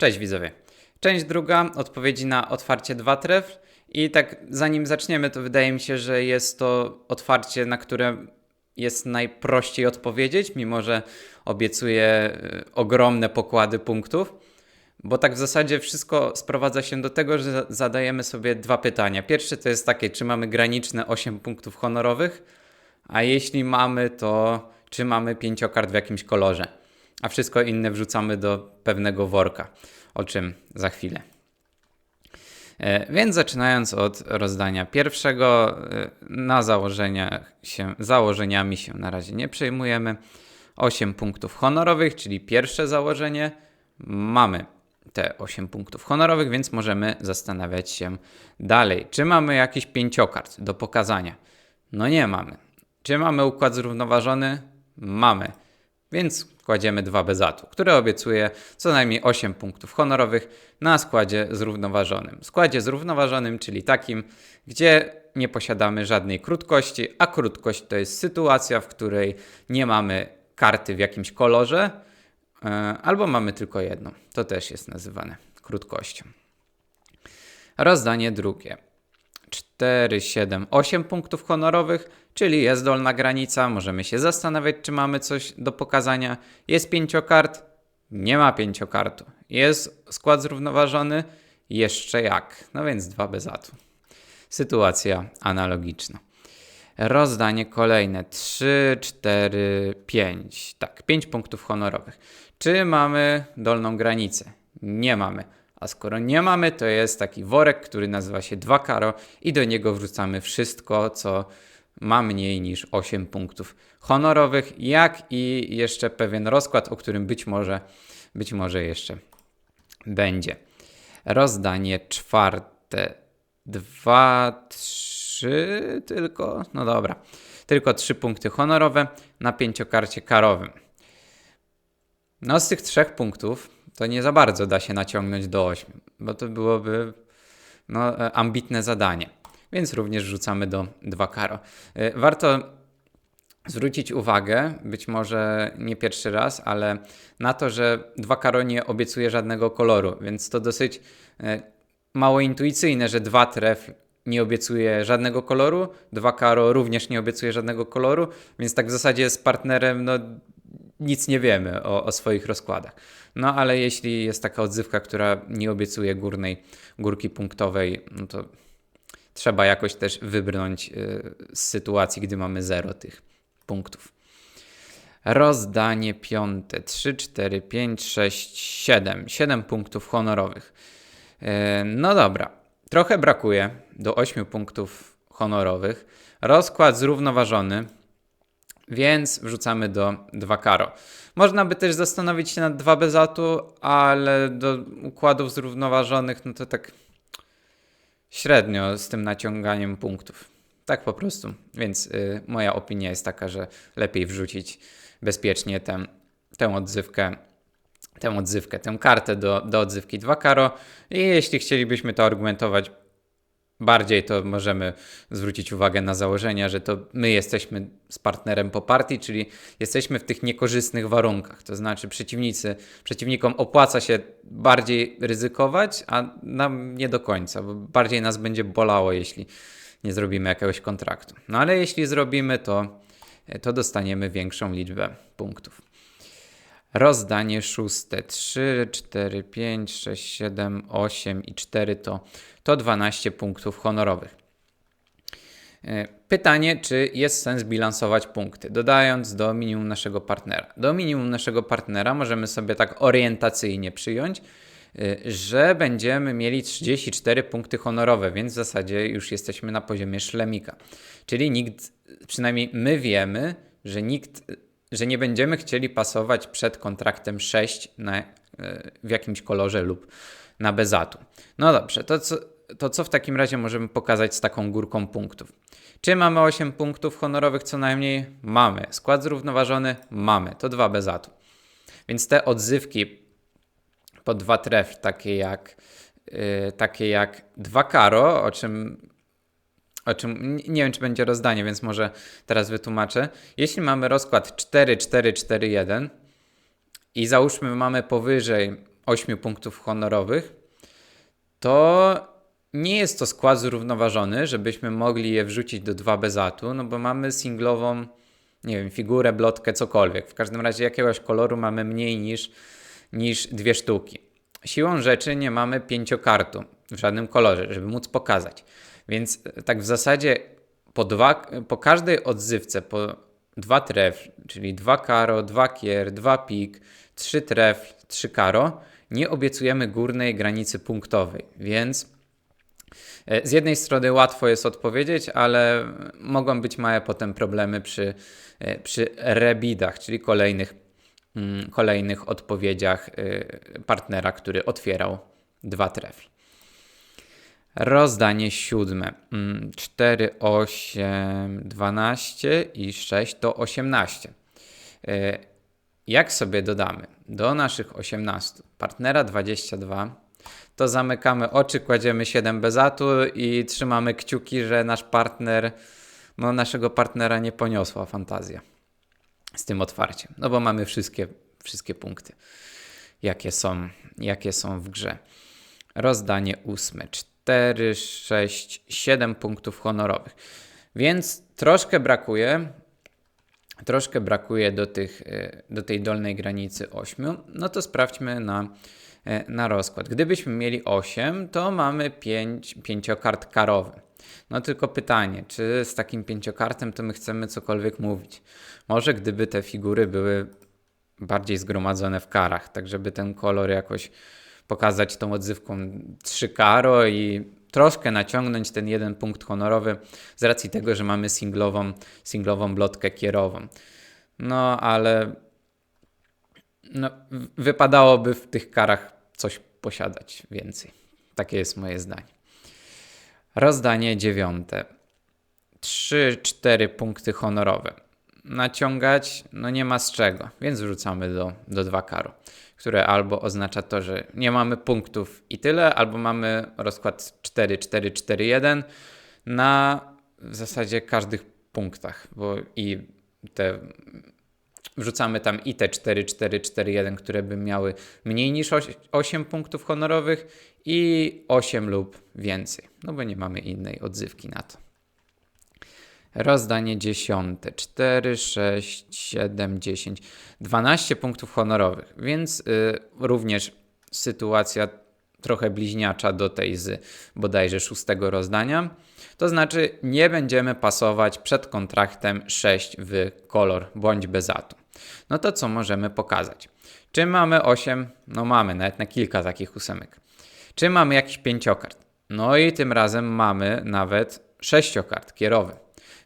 Cześć widzowie. Część druga, odpowiedzi na otwarcie 2 trefl. I tak zanim zaczniemy, to wydaje mi się, że jest to otwarcie, na które jest najprościej odpowiedzieć, mimo że obiecuje ogromne pokłady punktów. Bo tak w zasadzie wszystko sprowadza się do tego, że zadajemy sobie dwa pytania. Pierwsze to jest takie, czy mamy graniczne 8 punktów honorowych, a jeśli mamy, to czy mamy pięciokart w jakimś kolorze. A wszystko inne wrzucamy do pewnego worka, o czym za chwilę. E, Więc zaczynając od rozdania pierwszego, e, na założeniach się, założeniami się na razie nie przejmujemy. 8 punktów honorowych, czyli pierwsze założenie. Mamy te 8 punktów honorowych, więc możemy zastanawiać się dalej. Czy mamy jakiś pięciokart do pokazania? No nie mamy. Czy mamy układ zrównoważony? Mamy. Więc kładziemy 2 bezatu, które obiecuje co najmniej 8 punktów honorowych na składzie zrównoważonym. Składzie zrównoważonym, czyli takim, gdzie nie posiadamy żadnej krótkości, a krótkość to jest sytuacja, w której nie mamy karty w jakimś kolorze, e, albo mamy tylko jedną. To też jest nazywane krótkością. Rozdanie drugie. 4, 7, 8 punktów honorowych, czyli jest dolna granica. Możemy się zastanawiać, czy mamy coś do pokazania. Jest pięciokart, nie ma pięciokartu. Jest skład zrównoważony, jeszcze jak. No więc dwa bez atu. Sytuacja analogiczna. Rozdanie kolejne 3, 4, 5. Tak, 5 punktów honorowych. Czy mamy dolną granicę? Nie mamy. A skoro nie mamy, to jest taki worek, który nazywa się 2 karo i do niego wrzucamy wszystko, co ma mniej niż 8 punktów honorowych, jak i jeszcze pewien rozkład, o którym być może, być może jeszcze będzie. Rozdanie czwarte. 2, 3 tylko. No dobra. Tylko 3 punkty honorowe na pięciokarcie karowym. No z tych trzech punktów to nie za bardzo da się naciągnąć do 8, bo to byłoby no, e, ambitne zadanie. Więc również rzucamy do 2 karo. E, warto zwrócić uwagę, być może nie pierwszy raz, ale na to, że 2 karo nie obiecuje żadnego koloru, więc to dosyć e, mało intuicyjne, że 2 tref nie obiecuje żadnego koloru, 2 karo również nie obiecuje żadnego koloru, więc tak w zasadzie z partnerem no, nic nie wiemy o, o, swoich rozkładach. No ale jeśli jest taka odzywka, która nie obiecuje górnej górki punktowej, no to trzeba jakoś też wybrnąć y, z sytuacji, gdy mamy zero tych punktów. Rozdanie piąte 3, 4, 5, 6, 7. 7 punktów honorowych. Y, no dobra, trochę brakuje do 8 punktów honorowych. Rozkład zrównoważony więc wrzucamy do 2 karo. Można by też zastanowić się nad 2 bezatu, ale do układów zrównoważonych, no to tak średnio z tym naciąganiem punktów. Tak po prostu. Więc y, moja opinia jest taka, że lepiej wrzucić bezpiecznie tę, tę odzywkę, tę odzywkę, tę kartę do, do odzywki 2 karo. I jeśli chcielibyśmy to argumentować Bardziej to możemy zwrócić uwagę na założenia, że to my jesteśmy z partnerem po partii, czyli jesteśmy w tych niekorzystnych warunkach. To znaczy przeciwnicy, przeciwnikom opłaca się bardziej ryzykować, a nam nie do końca, bo bardziej nas będzie bolało, jeśli nie zrobimy jakiegoś kontraktu. No ale jeśli zrobimy, to, to dostaniemy większą liczbę punktów. Rozdanie szóste 3, 4, 5, 6, 7, 8 i 4 to, to 12 punktów honorowych. E, pytanie, czy jest sens bilansować punkty, dodając do minimum naszego partnera. Do minimum naszego partnera możemy sobie tak orientacyjnie przyjąć, e, że będziemy mieli 34 punkty honorowe, więc w zasadzie już jesteśmy na poziomie szlemika. Czyli nikt, przynajmniej my wiemy, że nikt że nie będziemy chcieli pasować przed kontraktem 6 na, e, w jakimś kolorze lub na bezatu. No dobrze, to co, to co w takim razie możemy pokazać z taką górką punktów? Czy mamy 8 punktów honorowych co najmniej? Mamy. Skład zrównoważony? Mamy. To dwa bezatu. Więc te odzywki po dwa tref, takie jak, yy, takie jak dwa karo, o czym o czym nie wiem, czy będzie rozdanie, więc może teraz wytłumaczę. Jeśli mamy rozkład 4, 4, 4, 1 i załóżmy mamy powyżej 8 punktów honorowych, to nie jest to skład zrównoważony, żebyśmy mogli je wrzucić do 2 bezatu, no bo mamy singlową, nie wiem, figurę, blotkę, cokolwiek. W każdym razie jakiegoś koloru mamy mniej niż, niż dwie sztuki. Siłą rzeczy nie mamy pięciokartu w żadnym kolorze, żeby móc pokazać. Więc e, tak w zasadzie po, dwa, po każdej odzywce, po dwa tref, czyli dwa karo, dwa kier, dwa pik, trzy tref, trzy karo, nie obiecujemy górnej granicy punktowej, więc e, z jednej strony łatwo jest odpowiedzieć, ale mogą być małe potem problemy przy, e, przy rebidach, czyli kolejnych, mm, kolejnych odpowiedziach partnera, który otwierał dwa trefy. Rozdanie siódme. 4, 8, 12 i 6 to 18. Jak sobie dodamy do naszych 18 partnera 22, to zamykamy oczy, kładziemy 7 bezatu i trzymamy kciuki, że nasz partner, no naszego partnera nie poniosła fantazja z tym otwarciem. No bo mamy wszystkie, wszystkie punkty, jakie są, jakie są w grze. Rozdanie ósme. 4, 6, 7 punktów honorowych. Więc troszkę brakuje, troszkę brakuje do, tych, e, do tej dolnej granicy 8, no to sprawdźmy na, e, na rozkład. Gdybyśmy mieli 8, to mamy 5, pięciokart karowy. No tylko pytanie, czy z takim pięciokartem to my chcemy cokolwiek mówić? Może gdyby te figury były bardziej zgromadzone w karach, tak żeby ten kolor jakoś pokazać tą odzywką 3 karo i troszkę naciągnąć ten jeden punkt honorowy z racji tego, że mamy singlową, singlową blotkę kierową. No ale no, wypadałoby w tych karach coś posiadać więcej. Takie jest moje zdanie. Rozdanie dziewiąte. 3-4 punkty honorowe. Naciągać no nie ma z czego, więc wrzucamy do, do 2 karo które albo oznacza to, że nie mamy punktów i tyle, albo mamy rozkład 4, 4, 4, 1 na w zasadzie każdych punktach, bo i te wrzucamy tam i te 4, 4, 4, 1, które by miały mniej niż 8 punktów honorowych i 8 lub więcej, no bo nie mamy innej odzywki na to. Rozdanie dziesiąte. 4, 6, 7, 10. 12 punktów honorowych, więc y, również sytuacja trochę bliźniacza do tej z bodajże szóstego rozdania. To znaczy nie będziemy pasować przed kontraktem 6 w kolor bądź bez atu. No to co możemy pokazać? Czy mamy 8? No mamy, nawet na kilka takich ósemek. Czy mamy jakiś pięciokart? No i tym razem mamy nawet sześciokart kierowy.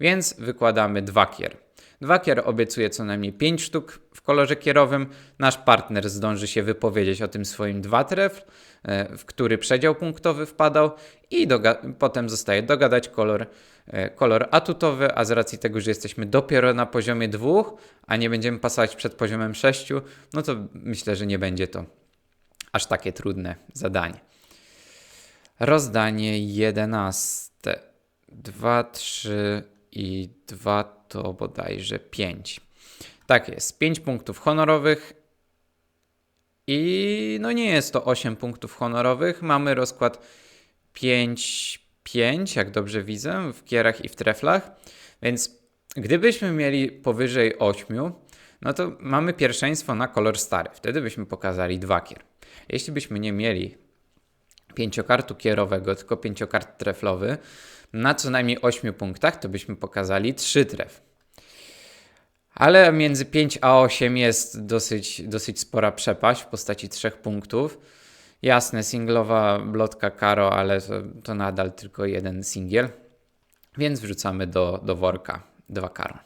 Więc wykładamy dwa kier. Dwa kier obiecuje co najmniej 5 sztuk w kolorze kierowym. Nasz partner zdąży się wypowiedzieć o tym swoim dwa tref, e, w który przedział punktowy wpadał i potem zostaje dogadać kolor, e, kolor atutowy, a z racji tego, że jesteśmy dopiero na poziomie dwóch, a nie będziemy pasować przed poziomem sześciu, no to myślę, że nie będzie to aż takie trudne zadanie. Rozdanie jedenaste. Dwa, trzy, i 2 to bodajże 5. Tak jest, 5 punktów honorowych i no nie jest to 8 punktów honorowych. Mamy rozkład 5, 5, jak dobrze widzę, w kierach i w treflach. Więc gdybyśmy mieli powyżej 8, no to mamy pierwszeństwo na kolor stary. Wtedy byśmy pokazali dwa kier. Jeśli byśmy nie mieli pięciokartu kierowego, tylko pięciokart treflowy, na co najmniej 8 punktach, to byśmy pokazali 3 tref. Ale między 5 a 8 jest dosyć, dosyć spora przepaść w postaci 3 punktów. Jasne, singlowa blotka karo, ale to, to nadal tylko jeden singiel. Więc wrzucamy do, do worka 2 karo.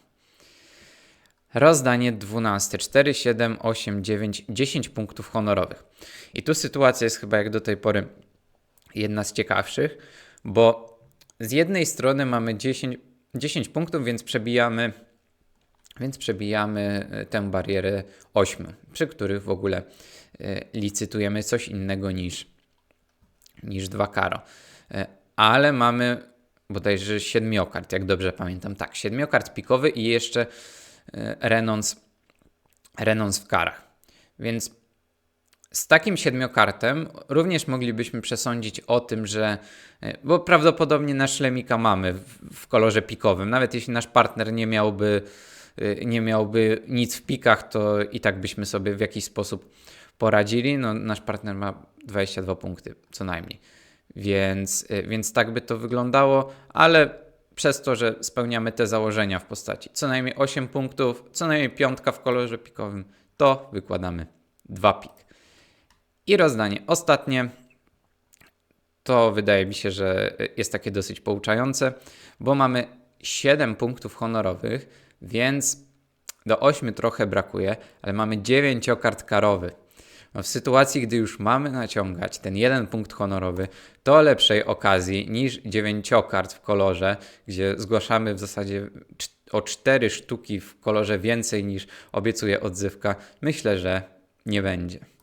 Rozdanie 12. 4, 7, 8, 9, 10 punktów honorowych. I tu sytuacja jest chyba jak do tej pory jedna z ciekawszych, bo z jednej strony mamy 10, 10 punktów, więc przebijamy, więc przebijamy e, tę barierę 8, przy których w ogóle e, licytujemy coś innego niż, niż 2 karo. E, ale mamy bodajże siedmiokart, jak dobrze pamiętam. Tak, siedmiokart pikowy i jeszcze renons, renons w karach. Więc Z takim siedmiokartem również moglibyśmy przesądzić o tym, że. e, Bo prawdopodobnie nasz szlemika mamy w, w kolorze pikowym. Nawet jeśli nasz partner nie miałby, e, nie miałby nic w pikach, to i tak byśmy sobie w jakiś sposób poradzili. No, nasz partner ma 22 punkty co najmniej. Więc, e, więc tak by to wyglądało, ale przez to, że spełniamy te założenia w postaci co najmniej 8 punktów, co najmniej piątka w kolorze pikowym, to wykładamy 2 pik. I rozdanie ostatnie. To wydaje mi się, że jest takie dosyć pouczające, bo mamy 7 punktów honorowych, więc do 8 trochę brakuje, ale mamy 9 kart karowy. No w sytuacji, gdy już mamy naciągać ten jeden punkt honorowy, to lepszej okazji niż 9 kart w kolorze, gdzie zgłaszamy w zasadzie o 4 sztuki w kolorze więcej niż obiecuje odzywka, myślę, że nie będzie.